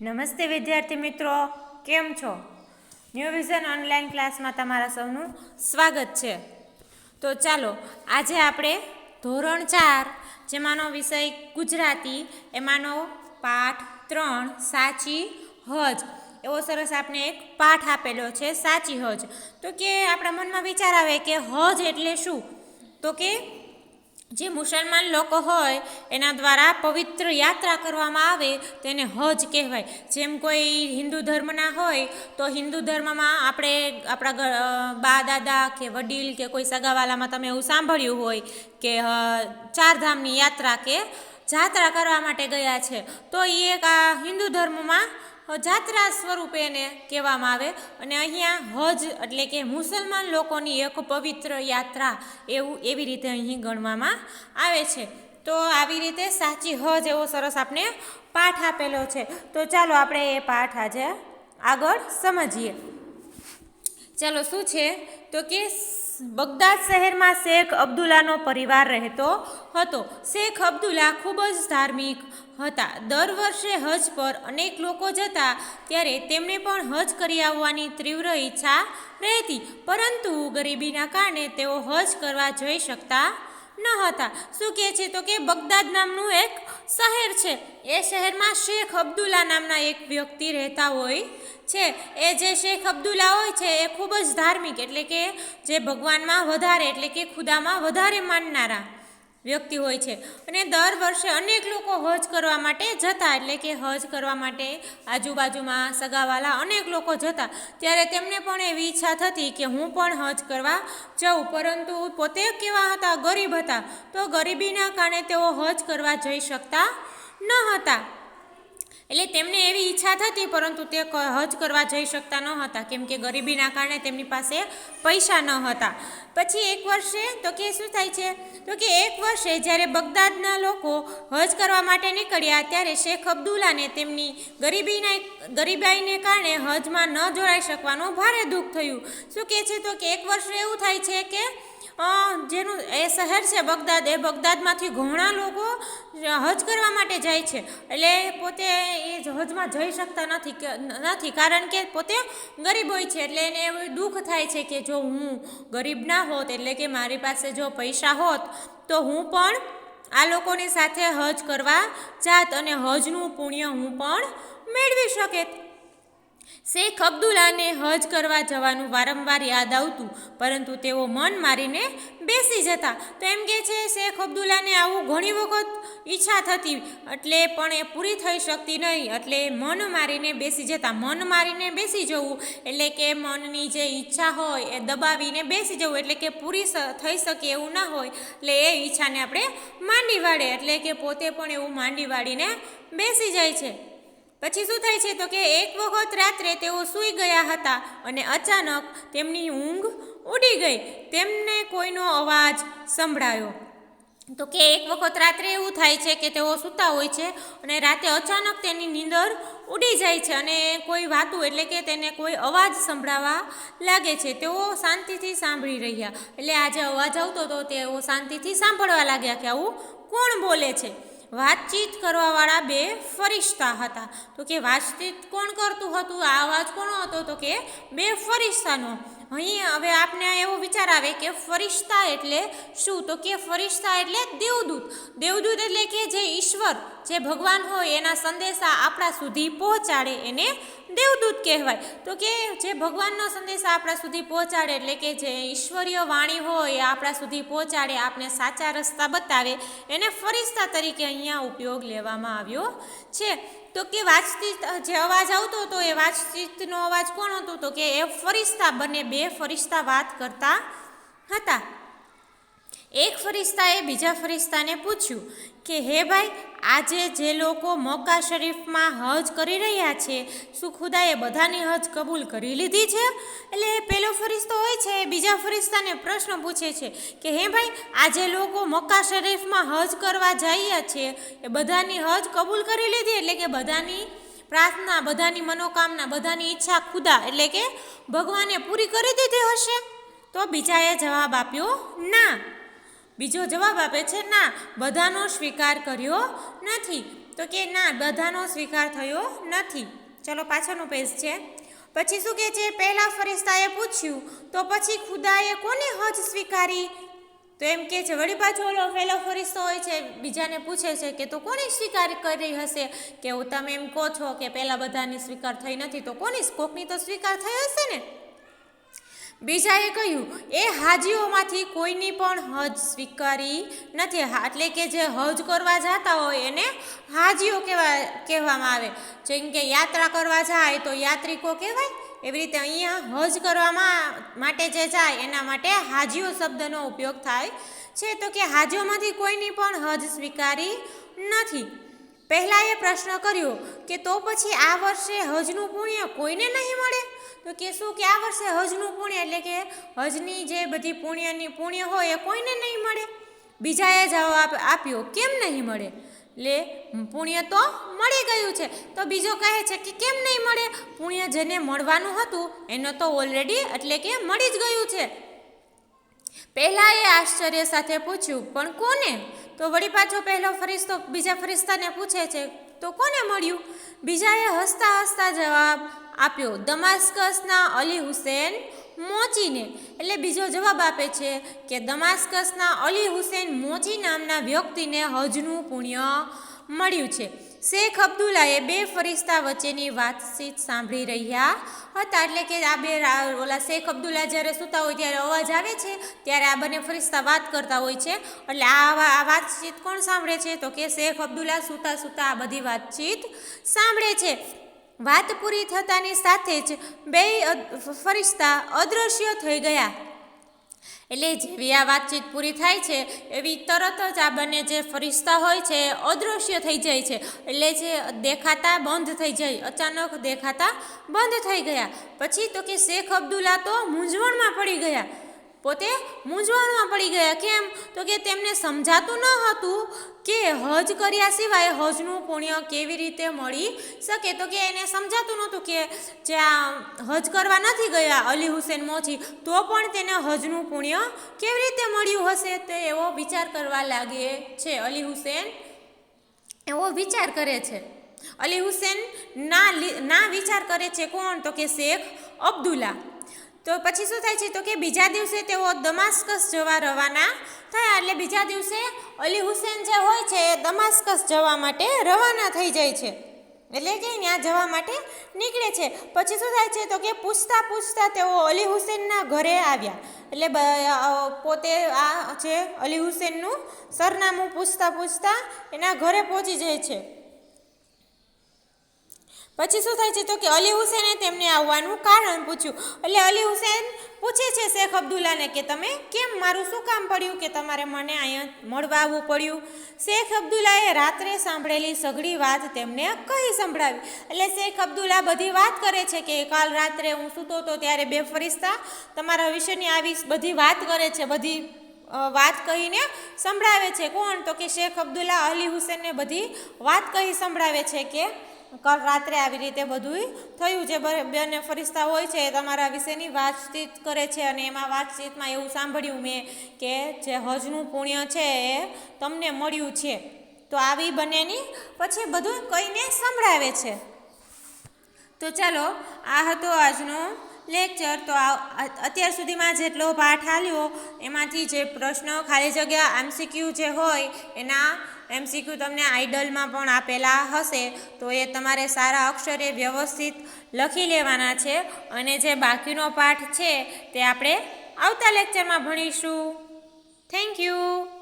નમસ્તે વિદ્યાર્થી મિત્રો, કેમ છો? ન્યૂ વિઝન ઓનલાઈન ક્લાસમાં તમારા સૌનું સ્વાગત છે. તો ચાલો, આજે આપણે ધોરણ ચાર, જેમાંનો વિષય ગુજરાતી, એમાંનો પાઠ ત્રણ, સાચી હજ. એવો સરસ આપણે એક પાઠ આપેલો છે, સાચી હજ. તો કે આપણા મનમાં વિચાર આવે કે હજ એટલે શું? તો કે જે મુસલમાન લોકો હોય, એના દ્વારા પવિત્ર યાત્રા કરવામાં આવે, તેને હજ કહેવાય. જેમ કોઈ હિન્દુ ધર્મના હોય, તો હિન્દુ ધર્મમાં આપણે આપણા બા, દાદા કે વડીલ કે કોઈ સગાવાલામાં તમે એવું સાંભળ્યું હોય કે ચારધામની યાત્રા કે જાત્રા કરવા માટે ગયા છે, તો એ એક આ હિન્દુ ધર્મમાં જાત્રા સ્વરૂપે એને કહેવામાં આવે. અને અહીંયા હજ એટલે કે મુસલમાન લોકોની એક પવિત્ર યાત્રા એવું એવી રીતે અહીં ગણવામાં આવે છે. તો આવી રીતે સાચી હજ એવો સરસ આપણે પાઠ આપેલો છે. તો ચાલો આપણે એ પાઠ આજે આગળ સમજીએ. ચાલો, શું છે? તો કે બગદાદ શહેરમાં શેખ અબ્દુલ્લાનો પરિવાર રહેતો હતો. શેખ અબ્દુલ્લા ખૂબ જ ધાર્મિક હતા. દર વર્ષે હજ પર અનેક લોકો જતા, ત્યારે તેમને પણ હજ કરી આવવાની તીવ્ર ઈચ્છા રહેતી. પરંતુ ગરીબીના કારણે તેઓ હજ કરવા જઈ શકતા ન હતા. શું કહે છે? તો કે બગદાદ નામનું એક શહેર છે. એ શહેરમાં શેખ અબ્દુલ્લા નામના એક વ્યક્તિ રહેતા હોય છે, એ જે શેખ અબ્દુલ્લા હોય છે, એ ખૂબ જ ધાર્મિક એટલે કે જે ભગવાનમાં વધારે એટલે કે ખુદામાં વધારે માનનારા વ્યક્તિ હોય છે. અને દર વર્ષે અનેક લોકો હજ કરવા માટે જતા, એટલે કે હજ કરવા માટે આજુબાજુમાં સગાવાલા અનેક લોકો જતા. ત્યારે તેમને પણ એવી ઈચ્છા થતી કે હું પણ હજ કરવા જાઉં. પરંતુ પોતે કેવા હતા, ગરીબ હતા. તો ગરીબીના કારણે તેઓ હજ કરવા જઈ શકતા ન હતા. એટલે તેમને એવી ઈચ્છા થતી, પરંતુ તે હજ કરવા જઈ શકતા ન હતા. કેમ કે ગરીબીના કારણે તેમની પાસે પૈસા ન હતા. પછી એક વર્ષે, તો કે શું થાય છે? તો કે એક વર્ષે જ્યારે બગદાદના લોકો હજ કરવા માટે નીકળ્યા, ત્યારે શેખ અબ્દુલ્લાને તેમની ગરીબીના ગરીબાઈને કારણે હજમાં ન જોડાઈ શકવાનું ભારે દુઃખ થયું. શું કહે છે? તો કે એક વર્ષે એવું થાય છે કે જેનું એ શહેર છે બગદાદ, એ બગદાદમાંથી ઘણા લોકો હજ કરવા માટે જાય છે. એટલે પોતે એ હજમાં જઈ શકતા નથી નથી. કારણ કે પોતે ગરીબ હોય છે એટલે એને એવું દુઃખ થાય છે કે જો હું ગરીબ ના હોત, એટલે કે મારી પાસે જો પૈસા હોત, તો હું પણ આ લોકોની સાથે હજ કરવા જાત અને હજનું પુણ્ય હું પણ મેળવી શકેત શેખ અબ્દુલ્લાને હજ કરવા જવાનું વારંવાર યાદ આવતું, પરંતુ તેઓ મન મારીને બેસી જતા. તો એમ કે છે, શેખ અબ્દુલ્લાને આવું ઘણી વખત ઈચ્છા થતી, એટલે પણ એ પૂરી થઈ શકતી નહીં. એટલે મન મારીને બેસી જતા. મન મારીને બેસી જવું, એટલે કે મનની જે ઈચ્છા હોય એ દબાવીને બેસી જવું, એટલે કે પૂરી થઈ શકે એવું ના હોય, એટલે એ ઈચ્છાને આપણે માંડી વાળે, એટલે કે પોતે પણ એવું માંડી વાળીને બેસી જાય છે. પછી શું થાય છે તો કે એક વખત રાત્રે તેઓ સૂઈ ગયા હતા અને અચાનક તેમની ઊંઘ ઉડી ગઈ. તેમને કોઈનો અવાજ સંભળાયો. તો કે એક વખત રાત્રે એવું થાય છે કે તેઓ સૂતા હોય છે અને રાતે અચાનક તેની નીંદર ઉડી જાય છે અને કોઈ વાતું એટલે કે તેને કોઈ અવાજ સંભળાવા લાગે છે. તેઓ શાંતિથી સાંભળી રહ્યા. એટલે આજે અવાજ આવતો હતો તેઓ શાંતિથી સાંભળવા લાગ્યા કે આવું કોણ બોલે છે? વાતચીત કરવાવાળા બે ફરિશ્તા હતા. તો કે વાતચીત કોણ કરતું હતું? આ અવાજ કોણ હતો? તો કે બે ફરિશ્તાનો. અહીં હવે આપને એવો વિચાર આવે કે ફરિશ્તા એટલે શું? તો કે ફરિશ્તા એટલે દેવદૂત. દેવદૂત એટલે કે જે ઈશ્વર. જે ભગવાન હોય એના સંદેશા આપણા સુધી પહોંચાડે એને દેવદૂત કહેવાય. તો કે જે ભગવાનનો સંદેશા આપણા સુધી પહોંચાડે એટલે કે જે ઈશ્વરીય વાણી હોય એ આપણા સુધી પહોંચાડે આપણે સાચા રસ્તા બતાવે, એને ફરિશ્તા તરીકે અહીંયા ઉપયોગ લેવામાં આવ્યો છે. તો કે વાતચીત, જે અવાજ આવતો હતો એ વાતચીતનો અવાજ કોણ હતો? તો કે એ ફરિશ્તા, બંને બે ફરિશ્તા વાત કરતા હતા. એક ફરિશ્તાએ બીજા ફરિશ્તાને પૂછ્યું કે, હે ભાઈ, આજે જે લોકો મોકા શરીફમાં હજ કરી રહ્યા છે, શું ખુદાએ બધાની હજ કબૂલ કરી લીધી છે? એટલે પેલો ફરિશ્તો હોય છે, એ બીજા ફરિશ્તાને પ્રશ્ન પૂછે છે કે, હે ભાઈ, આજે લોકો મોકા શરીફમાં હજ કરવા જઈએ છે એ બધાની હજ કબૂલ કરી લીધી? એટલે કે બધાની પ્રાર્થના, બધાની મનોકામના, બધાની ઈચ્છા ખુદા, એટલે કે ભગવાને પૂરી કરી દીધી હશે? તો બીજાએ જવાબ આપ્યો, ના. બીજો જવાબ આપે છે, ના, બધાનો સ્વીકાર કર્યો નથી. તો કે, ના, બધાનો સ્વીકાર થયો નથી. ચલો, પાછળનું પેજ છે. પછી શું કહે છે? પહેલા ફરિસ્તાએ પૂછ્યું, તો પછી ખુદાએ કોને હજ સ્વીકારી? તો એમ કે છે, વળી પાછો ઓલો પહેલો ફરિસ્તો હોય છે, બીજાને પૂછે છે કે, તો કોની સ્વીકાર કરી હશે? કે, હું, તમે એમ કહો છો કે, પહેલાં બધાની સ્વીકાર થઈ નથી, તો કોની કોકની તો સ્વીકાર થઈ હશે ને? બીજાએ કહ્યું, એ હાજીઓમાંથી કોઈની પણ હજ સ્વીકારી નથી. એટલે કે જે હજ કરવા જતા હોય એને હાજીઓ કહેવા, કહેવામાં આવે. જેમ કે યાત્રા કરવા જાય તો યાત્રિકો કહેવાય. એવી રીતે અહીંયા હજ કરવામાં માટે જે જાય એના માટે હાજીઓ શબ્દનો ઉપયોગ થાય છે. તો કે હાજીઓમાંથી કોઈની પણ હજ સ્વીકારી નથી. પહેલાં એ પ્રશ્ન કર્યો કે તો પછી આ વર્ષે હજનું પુણ્ય કોઈને નહીં મળે? તો કે શું કે આ વર્ષે હજનું પુણ્ય, એટલે કે હજની જે બધી પુણ્યની પુણ્ય હોય એ કોઈને નહીં મળે. બીજાએ જવાબ આપ્યો, કેમ નહીં મળે? લે, પુણ્ય તો મળી ગયું છે. તો બીજો કહે છે કે કેમ નહીં મળે? પુણ્ય જેને મળવાનું હતું, એનો તો ઓલરેડી એટલે કે મળી જ ગયું છે. પહેલાં એ આશ્ચર્ય સાથે પૂછ્યું, પણ કોને? તો વળી પાછો પહેલો ફરિશ્તો બીજા ફરિશ્તાને પૂછે છે, તો કોને મળ્યું? બીજાએ હસતા હસતા જવાબ આપ્યો. દમાસ્કસના અલી હુસેન મોચીને. એટલે બીજો જવાબ આપે છે કે દમાસ્કસના અલી હુસેન મોચી નામના વ્યક્તિને હજનું પુણ્ય મળ્યું છે. શેખ અબ્દુલ્લાએ બે ફરિશ્તા વચ્ચેની વાતચીત સાંભળી રહ્યા હતા. એટલે કે આ બે ઓલા શેખ અબ્દુલ્લા જ્યારે સૂતા હોય ત્યારે અવાજ આવે છે, ત્યારે આ બંને ફરિશ્તા વાત કરતા હોય છે. એટલે આ વાતચીત કોણ સાંભળે છે? તો કે શેખ અબ્દુલ્લા સૂતા સૂતા આ બધી વાતચીત સાંભળે છે. વાત પૂરી થતાની સાથે જ બે ફરિશ્તા અદૃશ્ય થઈ ગયા. એટલે જેવી આ વાતચીત પૂરી થાય છે, એવી તરત જ આ બંને જે ફરિશ્તા હોય છે અદૃશ્ય થઈ જાય છે. એટલે જે દેખાતા બંધ થઈ જાય, અચાનક દેખાતા બંધ થઈ ગયા. પછી તો કે શેખ અબ્દુલ્લા તો મૂંઝવણમાં પડી ગયા. પોતે મૂંઝવણમાં પડી ગયા. કેમ? તો કે તેમને સમજાતું ન હતું કે હજ કર્યા સિવાય હજનું પુણ્ય કેવી રીતે મળી શકે. તો કે એને સમજાતું નહોતું કે જે આ હજ કરવા નથી ગયા અલી હુસેન મોચી, તો પણ તેને હજનું પુણ્ય કેવી રીતે મળ્યું હશે? તે એવો વિચાર કરવા લાગે છે. અલી હુસેન એવો વિચાર કરે છે. અલી હુસેન ના ના વિચાર કરે છે કોણ? તો કે શેખ અબ્દુલ્લા. તો પછી શું થાય છે? તો કે બીજા દિવસે તેઓ દમાસ્કસ જવા રવાના થયા એટલે બીજા દિવસે અલી હુસેન જે હોય છે, એ દમાસ્કસ જવા માટે રવાના થઈ જાય છે. એટલે કે ત્યાં જવા માટે નીકળે છે. પછી શું થાય છે? તો કે પૂછતા પૂછતા તેઓ અલી હુસેનના ઘરે આવ્યા. એટલે પોતે આ છે અલી હુસેનનું સરનામું પૂછતા પૂછતા એના ઘરે પહોંચી જાય છે. પછી શું થાય છે તો કે અલી હુસેને તેમને આવવાનું કારણ પૂછ્યું. એટલે અલી હુસેન પૂછે છે શેખ અબ્દુલ્લાને કે તમે કેમ મારું શું કામ પડ્યું કે તમારે મને અહીંયા મળવા આવવું પડ્યું? શેખ અબ્દુલ્લાએ રાત્રે સાંભળેલી સઘળી વાત તેમને કહી સંભળાવી. એટલે શેખ અબ્દુલ્લા બધી વાત કરે છે કે કાલ રાત્રે હું સૂતો હતો ત્યારે બે ફરિસ્તા તમારા વિશેની આવી બધી વાત કરે છે, બધી વાત કહીને સંભળાવે છે. કોણ? તો કે શેખ અબ્દુલ્લા અલી હુસેનને બધી વાત કહી સંભળાવે છે કે કાલ રાત્રે આવી રીતે બધું થયું બ- બંને ફરિશ્તા હોય છે તમારા વિશેની વાતચીત કરે છે અને એમાં વાતચીતમાં એવું સાંભળ્યું મેં કે જે હજનું પુણ્ય છે એ તમને મળ્યું છે. તો આવી બંનેની પછી બધું કહીને સંભળાવે છે. તો ચાલો, આ હતો આજનો લેક્ચર. તો અત્યાર સુધીમાં જેટલો પાઠ હાલ્યો એમાંથી જે પ્રશ્નો ખાલી જગ્યા એમસીક્યુ જે હોય એના એમસીક્યુ તમને આઈડલમાં પણ આપેલા હશે, તો એ તમારે સારા અક્ષરે વ્યવસ્થિત લખી લેવાના છે અને જે બાકીનો પાઠ છે તે આપણે આવતા લેક્ચરમાં ભણીશું. Thank you